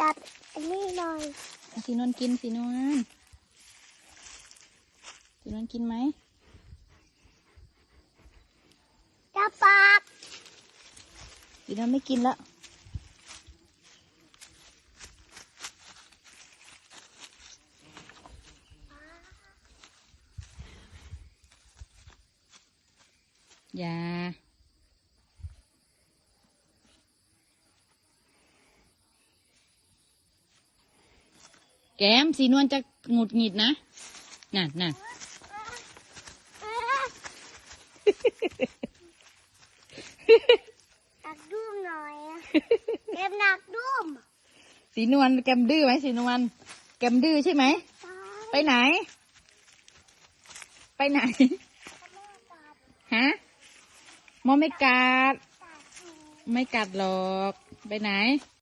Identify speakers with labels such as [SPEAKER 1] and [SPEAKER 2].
[SPEAKER 1] กับอันนี้หน่อย
[SPEAKER 2] เอาสีนวลกินสีนวลสีนวลกินไหม
[SPEAKER 1] จะปาก
[SPEAKER 2] สีนวลไม่กินแล้วอย่า แก้มสีนวลจะหงุดหงิดนะน่ะน่ะ
[SPEAKER 1] หนักดุ้มหน่อยอะเก็บหนักดุ้ม
[SPEAKER 2] สีนวลแกมดื้อไหมสีนวลแกมดื้อใช่ไหม ไปไหน ไปไหน ฮะมอไม่กัด ไม่กัดหรอก ไปไหน